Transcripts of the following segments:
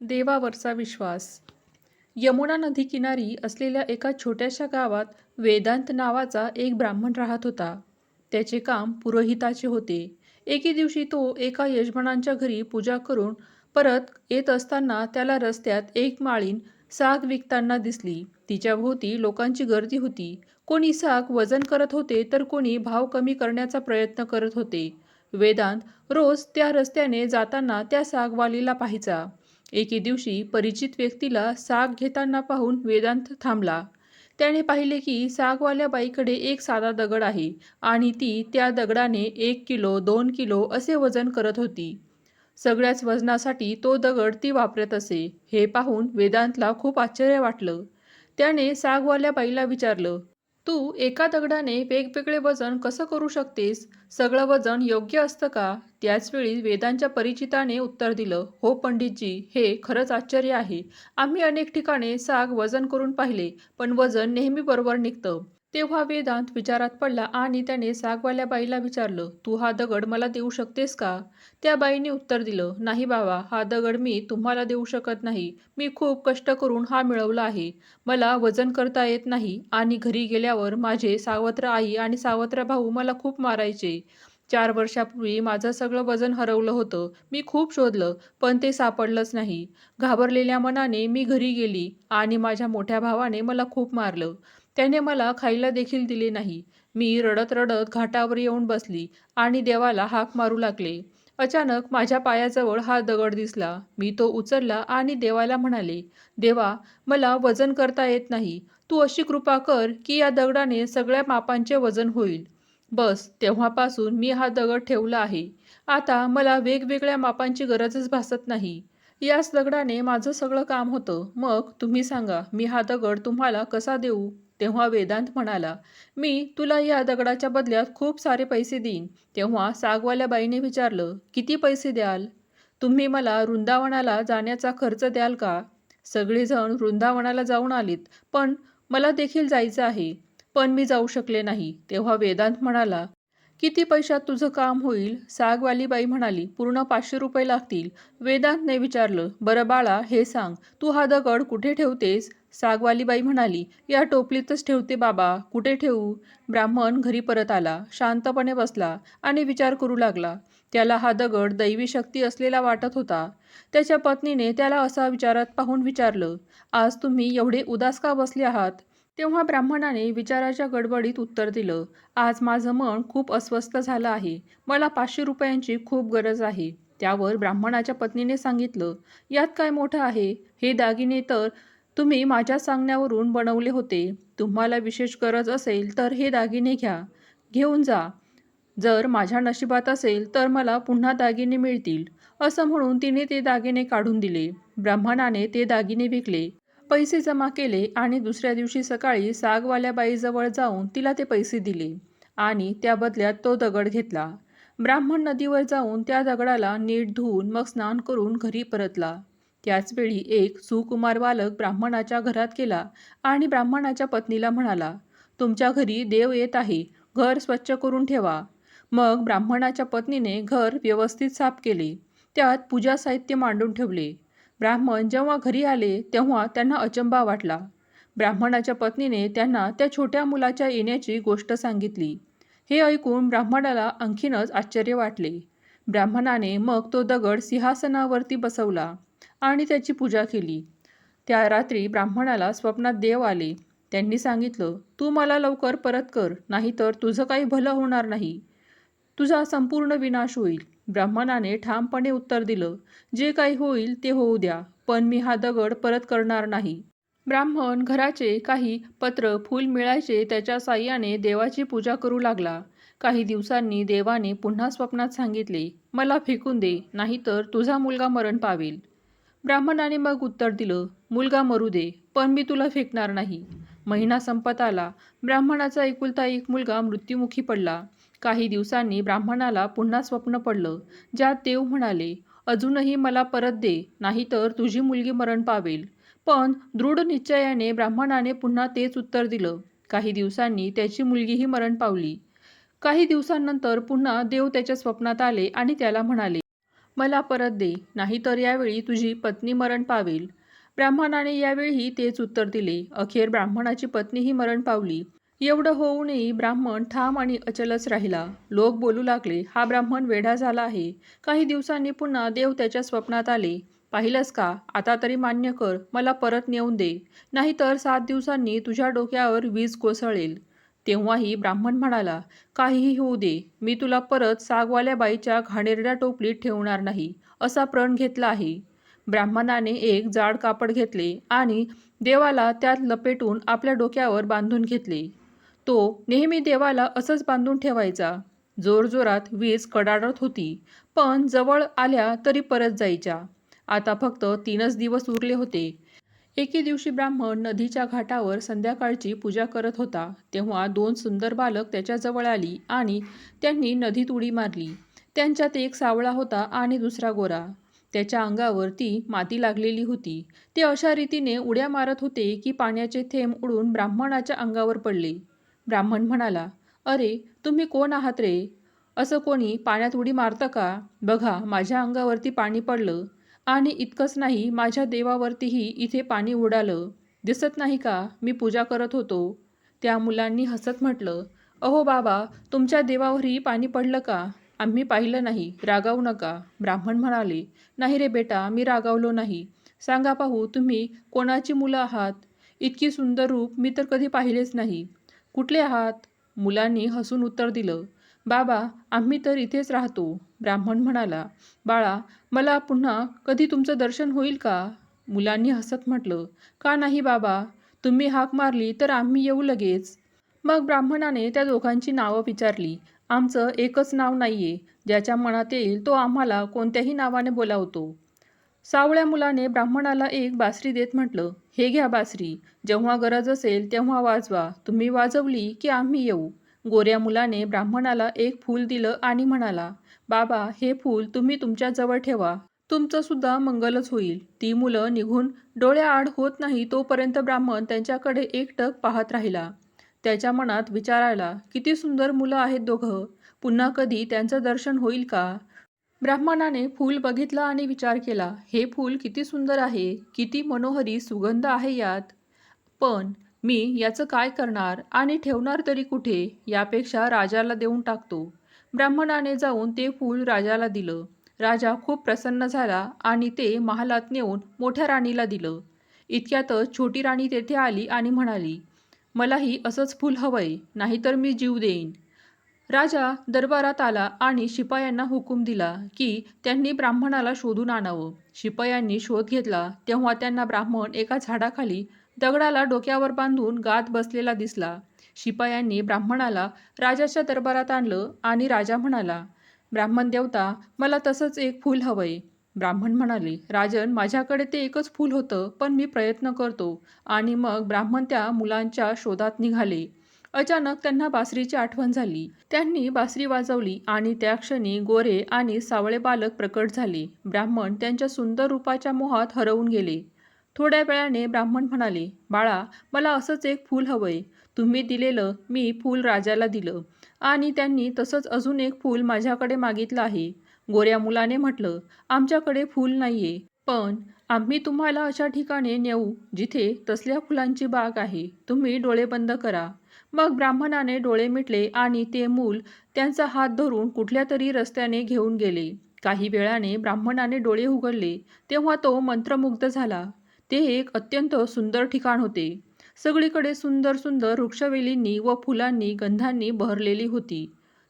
देवावरचा विश्वास. यमुना नदीकिनारी असलेल्या एका छोट्याशा गावात वेदांत नावाचा एक ब्राह्मण राहत होता. त्याचे काम पुरोहिताचे होते. एके दिवशी तो एका यजमानांच्या घरी पूजा करून परत येत असताना त्याला रस्त्यात एक माळीन साग विकताना दिसली. तिच्याभोवती लोकांची गर्दी होती. कोणी साग वजन करत होते तर कोणी भाव कमी करण्याचा प्रयत्न करत होते. वेदांत रोज त्या रस्त्याने जाताना त्या सागवालीला पाहायचा. एके दिवशी परिचित व्यक्तीला साग घेताना पाहून वेदांत थांबला. त्याने पाहिले की सागवाल्या बाईकडे एक साधा दगड आहे आणि ती त्या दगडाने एक किलो दोन किलो असे वजन करत होती. सगळ्याच वजनासाठी तो दगड ती वापरत असे हे पाहून वेदांतला खूप आश्चर्य वाटलं. त्याने सागवाल्या बाईला विचारलं तू एका दगडाने वेगवेगळे वजन कसं करू शकतेस? सगळं वजन योग्य असतं का? त्याचवेळी वेदांच्या परिचिताने उत्तर दिलं हो पंडितजी हे खरंच आश्चर्य आहे. आम्ही अनेक ठिकाणी साग वजन करून पाहिले पण वजन नेहमी बरोबर निघतं. तेव्हा वेदांत विचारात पडला आणि त्याने सागवाल्या बाईला विचारलं तू हा दगड मला देऊ शकतेस का? त्या बाईने उत्तर दिलं नाही बाबा हा दगड मी तुम्हाला देऊ शकत नाही. मी खूप कष्ट करून हा मिळवला आहे. मला वजन करता येत नाही आणि घरी गेल्यावर माझे सावत्र आई आणि सावत्र भाऊ मला खूप मारायचे. चार वर्षापूर्वी माझं सगळं वजन हरवलं होतं. मी खूप शोधलं पण ते सापडलंच नाही. घाबरलेल्या मनाने मी घरी गेली आणि माझ्या मोठ्या भावाने मला खूप मारलं. त्याने मला खायला देखील दिले नाही. मी रडत रडत घाटावर येऊन बसली आणि देवाला हाक मारू लागले. अचानक माझ्या पायाजवळ हा दगड दिसला. मी तो उचलला आणि देवाला म्हणाले देवा मला वजन करता येत नाही. तू अशी कृपा कर की या दगडाने सगळ्या मापांचे वजन होईल. बस तेव्हापासून मी हा दगड ठेवला आहे. आता मला वेगवेगळ्या मापांची गरजच भासत नाही. याच दगडाने माझं सगळं काम होतं. मग तुम्ही सांगा मी हा दगड तुम्हाला कसा देऊ? तेव्हा वेदांत म्हणाला मी तुला या दगडाच्या बदल्यात खूप सारे पैसे देईन. तेव्हा सागवाल्या बाईने विचारलं किती पैसे द्याल? तुम्ही मला वृंदावनाला जाण्याचा खर्च द्याल का? सगळेजण वृंदावनाला जाऊन आलीत पण मला देखील जायचं आहे पण मी जाऊ शकले नाही. तेव्हा वेदांत म्हणाला किती पैशात तुझं काम होईल? सागवाली बाई म्हणाली पूर्ण पाचशे रुपये लागतील. वेदांतने विचारलं बरं बाळा हे सांग तू हा दगड कुठे ठेवतेस? सागवालीबाई म्हणाली या टोपलीतच ठेवते बाबा कुठे ठेवू? ब्राह्मण घरी परत आला शांतपणे बसला आणि विचार करू लागला. त्याला हा दगड दैवी शक्ती असलेला वाटत होता. त्याच्या पत्नीने त्याला असा विचारात पाहून विचारलं आज तुम्ही एवढे उदास का बसले आहात? तेव्हा ब्राह्मणाने विचाराच्या गडबडीत उत्तर दिलं आज माझं मन खूप अस्वस्थ झालं आहे. मला पाचशे रुपयांची खूप गरज आहे. त्यावर ब्राह्मणाच्या पत्नीने सांगितलं यात काय मोठं आहे? हे दागिने तर तुम्ही माझ्या सांगण्यावरून बनवले होते. तुम्हाला विशेष गरज असेल तर हे दागिने घ्या. घेऊन जा. जर माझ्या नशिबात असेल तर मला पुन्हा दागिने मिळतील. असं म्हणून तिने ते दागिने काढून दिले. ब्राह्मणाने ते दागिने विकले. पैसे जमा केले आणि दुसऱ्या दिवशी सकाळी सागवाल्या बाईजवळ जाऊन तिला ते पैसे दिले आणि त्या बदल्यात तो दगड घेतला. ब्राह्मण नदीवर जाऊन त्या दगडाला नीट धुवून मग स्नान करून घरी परतला. त्याचवेळी एक सुकुमार बालक ब्राह्मणाच्या घरात गेला आणि ब्राह्मणाच्या पत्नीला म्हणाला तुमच्या घरी देव येत आहे घर स्वच्छ करून ठेवा. मग ब्राह्मणाच्या पत्नीने घर व्यवस्थित साफ केले त्यात पूजा साहित्य मांडून ठेवले. ब्राह्मण जेव्हा घरी आले तेव्हा त्यांना अचंबा वाटला. ब्राह्मणाच्या पत्नीने त्यांना त्या छोट्या मुलाच्या येण्याची गोष्ट सांगितली. हे ऐकून ब्राह्मणाला आणखीनच आश्चर्य वाटले. ब्राह्मणाने मग तो दगड सिंहासनावरती बसवला. आणि त्याची पूजा केली. त्या रात्री ब्राह्मणाला स्वप्नात देव आले. त्यांनी सांगितलं तू मला लवकर परत कर नाहीतर तुझं काही भलं होणार नाही. तुझा संपूर्ण विनाश होईल. ब्राह्मणाने ठामपणे उत्तर दिलं जे काही होईल ते होऊ द्या पण मी हा दगड परत करणार नाही. ब्राह्मण घराचे काही पत्र फूल मिळायचे त्याच्या साह्याने देवाची पूजा करू लागला. काही दिवसांनी देवाने पुन्हा स्वप्नात सांगितले मला फेकून दे नाहीतर तुझा मुलगा मरण पावेल. ब्राह्मणाने मग उत्तर दिलं मुलगा मरू दे पण मी तुला फेकणार नाही. महिना संपत आला. ब्राह्मणाचा एकुलता एक मुलगा मृत्युमुखी पडला. काही दिवसांनी ब्राह्मणाला पुन्हा स्वप्न पडलं. ज्यात देव म्हणाले अजूनही मला परत दे नाहीतर तुझी मुलगी मरण पावेल. पण दृढ निश्चयाने ब्राह्मणाने पुन्हा तेच उत्तर दिलं. काही दिवसांनी त्याची मुलगीही मरण पावली. काही दिवसांनंतर पुन्हा देव त्याच्या स्वप्नात आले आणि त्याला म्हणाले मला परत दे नाहीतर यावेळी तुझी पत्नी मरण पावेल. ब्राह्मणाने यावेळीही तेच उत्तर दिले. अखेर ब्राह्मणाची पत्नीही मरण पावली. एवढं होऊनही ब्राह्मण ठाम आणि अचलच राहिला. लोक बोलू लागले हा ब्राह्मण वेढा झाला आहे. काही दिवसांनी पुन्हा देव त्याच्या स्वप्नात आले. पाहिलंस का? आता तरी मान्य कर मला परत नेऊन दे. नाहीतर सात दिवसांनी तुझ्या डोक्यावर वीज कोसळेल. तेव्हाही ब्राह्मण म्हणाला काहीही होऊ दे मी तुला परत सागवाल्या बाईच्या घाणेरड्या टोपलीत ठेवणार नाही असा प्रण घेतला आहे. ब्राह्मणाने एक जाड कापड घेतले आणि देवाला त्यात लपेटून आपल्या डोक्यावर बांधून घेतले. तो नेहमी देवाला असंच बांधून ठेवायचा. जोरजोरात वीज कडाडत होती पण जवळ आल्या तरी परत जायच्या. आता फक्त तीनच दिवस उरले होते. एके दिवशी ब्राह्मण नदीच्या घाटावर संध्याकाळची पूजा करत होता तेव्हा दोन सुंदर बालक त्याच्याजवळ आली आणि त्यांनी नदीत उडी मारली. त्यांच्यात एक सावळा होता आणि दुसरा गोरा. त्याच्या अंगावर ती माती लागलेली होती. ते अशा रीतीने उड्या मारत होते की पाण्याचे थेंब उडून ब्राह्मणाच्या अंगावर पडले. ब्राह्मण म्हणाला अरे तुम्ही कोण आहात रे? असं कोणी पाण्यात उडी मारतं का? बघा माझ्या अंगावरती पाणी पडलं. आणि इतकंच नाही माझ्या देवावरतीही इथे पाणी उडालं. दिसत नाही का मी पूजा करत होतो. त्या मुलांनी हसत म्हटलं अहो बाबा तुमच्या देवावरही पाणी पडलं का? आम्ही पाहिलं नाही रागावू नका. ब्राह्मण म्हणाले नाही रे बेटा मी रागावलो नाही. सांगा पाहू तुम्ही कोणाची मुलं आहात? इतकी सुंदर रूप मी तर कधी पाहिलेच नाही. कुठले आहात? मुलांनी हसून उत्तर दिलं बाबा आम्ही तर इथेच राहतो. ब्राह्मण म्हणाला बाळा मला पुन्हा कधी तुमचं दर्शन होईल का? मुलांनी हसत म्हटलं का नाही बाबा? तुम्ही हाक मारली तर आम्ही येऊ लगेच. मग ब्राह्मणाने त्या दोघांची नावं विचारली. आमचं एकच नाव नाही आहे ज्याच्या मनात येईल तो आम्हाला कोणत्याही नावाने बोलावतो. सावळ्या मुलाने ब्राह्मणाला एक बासरी देत म्हटलं हे घ्या बासरी. जेव्हा गरज असेल तेव्हा वाजवा. तुम्ही वाजवली की आम्ही येऊ. गोऱ्या मुलाने ब्राह्मणाला एक फूल दिलं आणि म्हणाला बाबा हे फूल तुम्ही तुमच्याजवळ ठेवा. तुमचं सुद्धा मंगलच होईल. ती मुलं निघून डोळ्याआड होत नाही तोपर्यंत ब्राह्मण त्यांच्याकडे एकटक पाहत राहिला. त्याच्या मनात विचारायला किती सुंदर मुलं आहेत दोघं. पुन्हा कधी त्यांचं दर्शन होईल का? ब्राह्मणाने फूल बघितलं आणि विचार केला हे फूल किती सुंदर आहे. किती मनोहरी सुगंध आहे यात. पण मी याचं काय करणार आणि ठेवणार तरी कुठे यापेक्षा राजाला देऊन टाकतो. ब्राह्मणाने जाऊन ते फूल राजाला दिलं. राजा खूप प्रसन्न झाला आणि ते महालात नेऊन मोठ्या राणीला दिलं. इतक्यातच छोटी राणी तेथे आली आणि म्हणाली मलाही असंच फूल हवंय नाहीतर मी जीव देईन. राजा दरबारात आला आणि शिपायांना हुकूम दिला की त्यांनी ब्राह्मणाला शोधून आणावं. शिपायांनी शोध घेतला तेव्हा त्यांना ब्राह्मण एका झाडाखाली दगडाला डोक्यावर बांधून गात बसलेला दिसला. शिपायांनी ब्राह्मणाला राजाच्या दरबारात आणलं आणि राजा म्हणाला ब्राह्मण देवता मला तसंच एक फूल हवंय. ब्राह्मण म्हणाले राजन माझ्याकडे ते एकच फूल होतं पण मी प्रयत्न करतो. आणि मग ब्राह्मण त्या मुलांच्या शोधात निघाले. अचानक त्यांना बासरीची आठवण झाली. त्यांनी बासरी वाजवली आणि त्या क्षणी गोरे आणि सावळे बालक प्रकट झाले. ब्राह्मण त्यांच्या सुंदर रूपाच्या मोहात हरवून गेले. थोड्या वेळाने ब्राह्मण म्हणाले बाळा मला असंच एक फूल हवंय. तुम्ही दिलेलं मी फूल राजाला दिलं. आणि त्यांनी तसंच अजून एक फूल माझ्याकडे मागितलं आहे. गोऱ्या मुलाने म्हटलं आमच्याकडे फूल नाहीये. पण आम्ही तुम्हाला अशा ठिकाणी नेऊ जिथे तसल्या फुलांची बाग आहे. तुम्ही डोळे बंद करा. मग ब्राह्मणाने डोळे मिटले आणि ते मूल त्यांचा हात धरून कुठल्या तरी रस्त्याने घेऊन गेले. काही वेळाने ब्राह्मणाने डोळे उघडले. तेव्हा तो मंत्रमुग्ध झाला. ते एक अत्यंत सुंदर ठिकाण होते. सगळीकडे सुंदर सुंदर वृक्षवेलींनी व फुलांनी गंधांनी बहरलेली होती.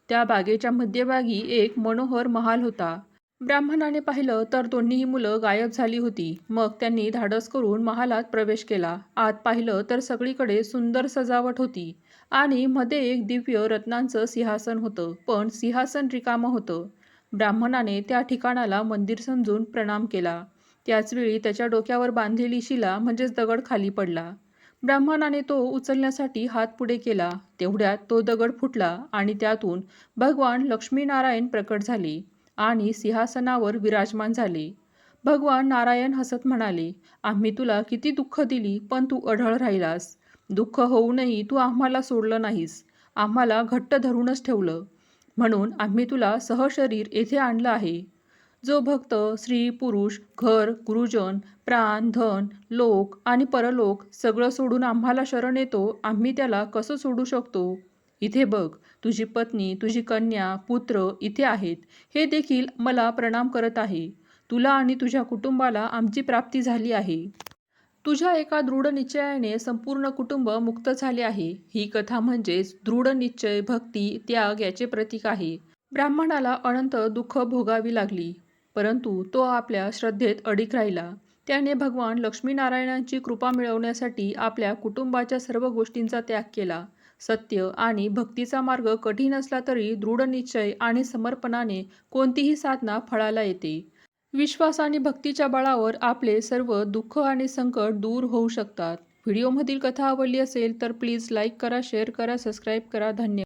त्या बागेच्या मध्यभागी एक मनोहर महाल होता. ब्राह्मणाने पाहिलं तर दोन्हीही मुलं गायब झाली होती. मग त्यांनी धाडस करून महालात प्रवेश केला. आत पाहिलं तर सगळीकडे सुंदर सजावट होती. आणि मध्ये एक दिव्य रत्नांचं सिंहासन होतं पण सिंहासन रिकामं होतं. ब्राह्मणाने त्या ठिकाणाला मंदिर समजून प्रणाम केला. त्याचवेळी त्याच्या डोक्यावर बांधलेली शिला म्हणजेच दगड खाली पडला. ब्राह्मणाने तो उचलण्यासाठी हात पुढे केला. तेवढ्यात तो दगड फुटला आणि त्यातून भगवान लक्ष्मीनारायण प्रकट झाले आणि सिंहासनावर विराजमान झाले. भगवान नारायण हसत म्हणाले आम्ही तुला किती दुःख दिली पण तू अढळ राहिलास. दुःख होऊनही तू आम्हाला सोडलं नाहीस. आम्हाला घट्ट धरूनच ठेवलं. म्हणून आम्ही तुला सहशरीर येथे आणलं आहे. जो भक्त स्त्री पुरुष घर गुरुजन प्राण धन लोक आणि परलोक सगळं सोडून आम्हाला शरण येतो आम्ही त्याला कसं सोडू शकतो? इथे बघ तुझी पत्नी तुझी कन्या पुत्र इथे आहेत हे देखील मला प्रणाम करत आहे. तुला आणि तुझ्या कुटुंबाला आमची प्राप्ती झाली आहे. तुझ्या एका दृढ निश्चयाने संपूर्ण कुटुंब मुक्त झाले आहे. ही कथा म्हणजेच दृढ निश्चय भक्ती त्याग याचे प्रतीक आहे. ब्राह्मणाला अनंत दुःख भोगावी लागली. परंतु तो आपल्या श्रद्धेत अडीक राहिला. त्याने भगवान लक्ष्मीनारायणांची कृपा मिळवण्यासाठी आपल्या कुटुंबाच्या सर्व गोष्टींचा त्याग केला. सत्य आणि भक्तीचा मार्ग कठीण असला तरी दृढ निश्चय आणि समर्पणाने कोणतीही साधना फळाला येते. विश्वास आणि भक्तीच्या बळावर आपले सर्व दुःख आणि संकट दूर होऊ शकतात. व्हिडिओमधील कथा आवडली असेल तर प्लीज लाईक करा शेअर करा सबस्क्राईब करा. धन्यवाद.